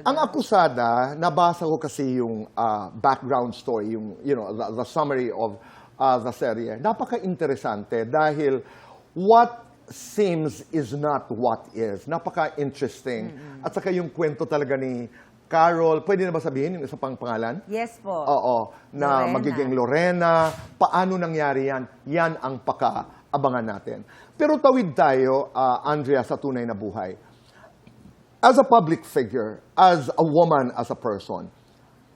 Ang akusada, nabasa ko kasi yung ah, background story, yung you know, the, the summary of ah, the serye. Napaka-interesante dahil what seems is not what is. Napaka-interesting. At saka yung kwento talaga ni Carol, pwede na ba sabihin yung isa pang pangalan? Yes po. Oo, na Lorena. magiging Lorena. Paano nangyari yan? Yan ang paka-abangan natin. Pero tawid tayo, ah, Andrea, sa tunay na buhay. As a public figure, as a woman, as a person,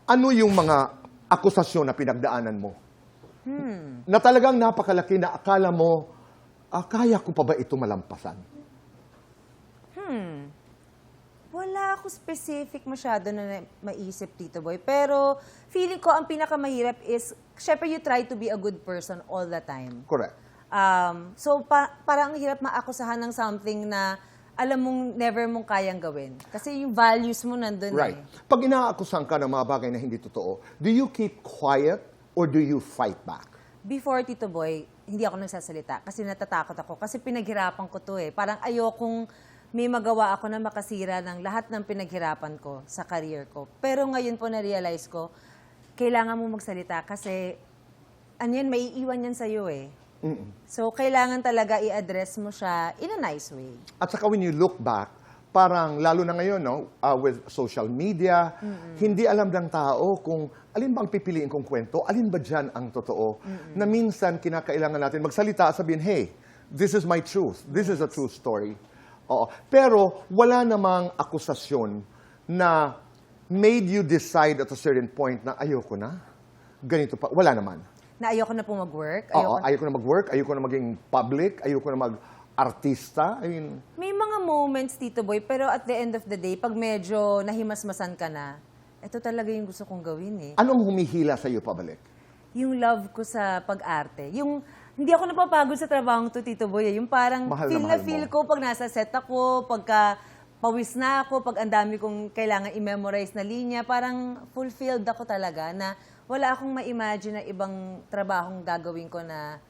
ano yung mga akusasyon na pinagdaanan mo? Na talagang napakalaki na akala mo, ah, kaya ko pa ba ito malampasan? Wala ako specific masyado na maisip, Tito Boy. Pero feeling ko ang pinakamahirap is, syempre you try to be a good person all the time. Correct. Um, so pa- parang ang hirap maakusahan ng something na alam mong never mong kayang gawin. Kasi yung values mo nandun Right. eh. Pag inaakusan ka ng mga bagay na hindi totoo, do you keep quiet or do you fight back? Before Tito Boy, hindi ako nagsasalita kasi natatakot ako. Kasi pinaghirapan ko to eh. Parang ayokong may magawa ako na makasira ng lahat ng pinaghirapan ko sa career ko. Pero ngayon po na-realize ko, kailangan mo magsalita kasi ano yan, may iiwan yan sa'yo eh. So, kailangan talaga i-address mo siya in a nice way. At saka when you look back, parang lalo na ngayon, no, uh, with social media, hindi alam ng tao kung alin bang pipiliin kong kwento, alin ba dyan ang totoo, na minsan kinakailangan natin magsalita at sabihin, hey, this is my truth, this is a true story. Oo. Pero wala namang akusasyon na made you decide at a certain point na ayoko na, ganito pa, wala naman. Na ayoko na po mag-work. Oo, Ayoko, ayoko na mag-work, ayoko na maging public, ayoko na mag-artista. I mean, May mga moments, Tito Boy, pero at the end of the day, pag medyo nahimasmasan ka na, ito talaga yung gusto kong gawin eh. anong humihila sa iyo pabalik? Yung love ko sa pag-arte. Yung, hindi ako napapagod sa trabaho to, Tito Boy. eh. Yung parang Mahal na feel na, mahal feel mo. ko pag nasa set ako, pagka pawis na ako, pag ang dami kong kailangan i-memorize na linya, parang fulfilled ako talaga na wala akong ma-imagine na ibang trabahong gagawin ko na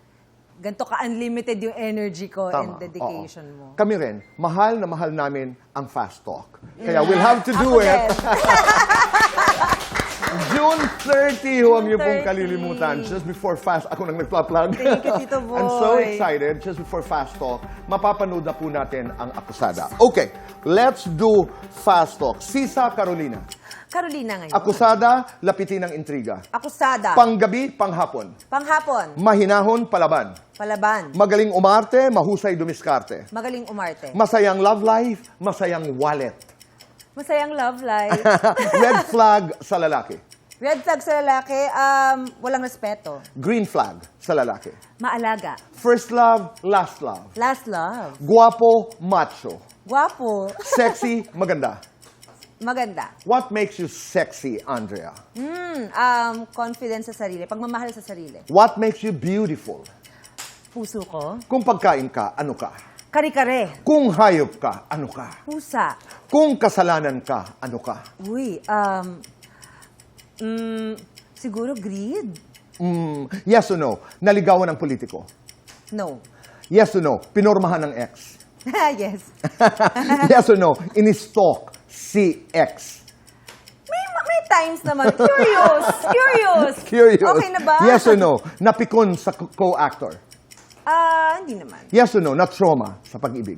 ganito ka-unlimited yung energy ko and dedication oo. mo. Kami rin, mahal na mahal namin ang fast talk. Kaya we'll have to do Ako it. din. June 30, huwag niyo pong 30. kalilimutan. Just before fast, ako nang nagpa-plug. Thank you, Tito I'm so Boy. excited. Just before fast talk, mapapanood na po natin ang akusada. Okay, let's do fast talk. Sisa Carolina. Carolina ngayon. Akusada, lapitin ng intriga. Akusada. Panggabi, panghapon. Panghapon. Mahinahon, palaban. Palaban. Magaling umarte, mahusay dumiskarte. Magaling umarte. Masayang love life, masayang wallet. Masayang love life. Red flag sa lalaki. Red flag sa lalaki, um, walang respeto. Green flag sa lalaki. Maalaga. First love, last love. Last love. Guwapo, macho. Guwapo. Sexy, maganda. Maganda. What makes you sexy, Andrea? Hmm, um, confidence sa sarili. Pagmamahal sa sarili. What makes you beautiful? Puso ko. Kung pagkain ka, ano ka? Kare-kare. Kung hayop ka, ano ka? Pusa. Kung kasalanan ka, ano ka? Uy, um, mm, siguro greed? Mm, yes or no? Naligawan ng politiko? No. Yes or no? Pinormahan ng ex? yes. yes or no? Ini-stalk ex? May, may times naman. Curious. Curious. Curious. Okay na ba? Yes or no? Napikon sa co- co-actor? Ah, hindi naman. Yes or no? Na-trauma sa pag-ibig?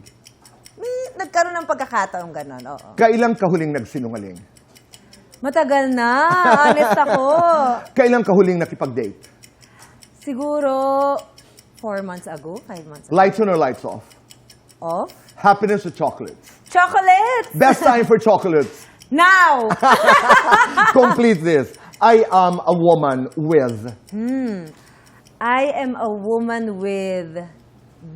May nagkaroon ng pagkakataong ganon, oo. Kailan ka huling nagsinungaling? Matagal na. Honest ako. Kailan ka huling nakipag-date? Siguro, four months ago, five months ago. Lights on or lights off? Off? Happiness or chocolates? Chocolate! Best time for chocolates. Now! Complete this. I am a woman with. Hmm. I am a woman with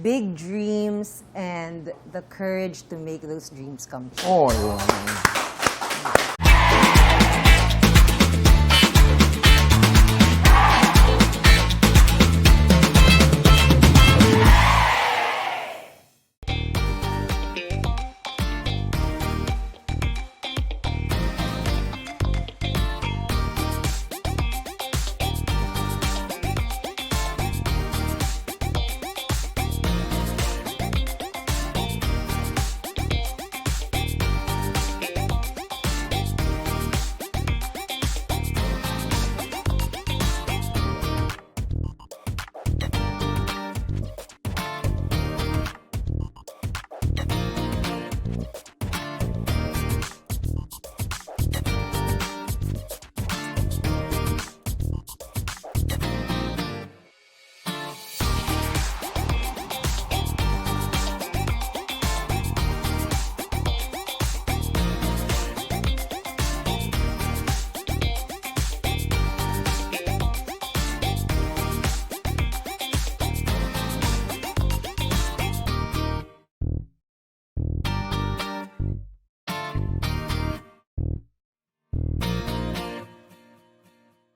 big dreams and the courage to make those dreams come true. Oh, wow.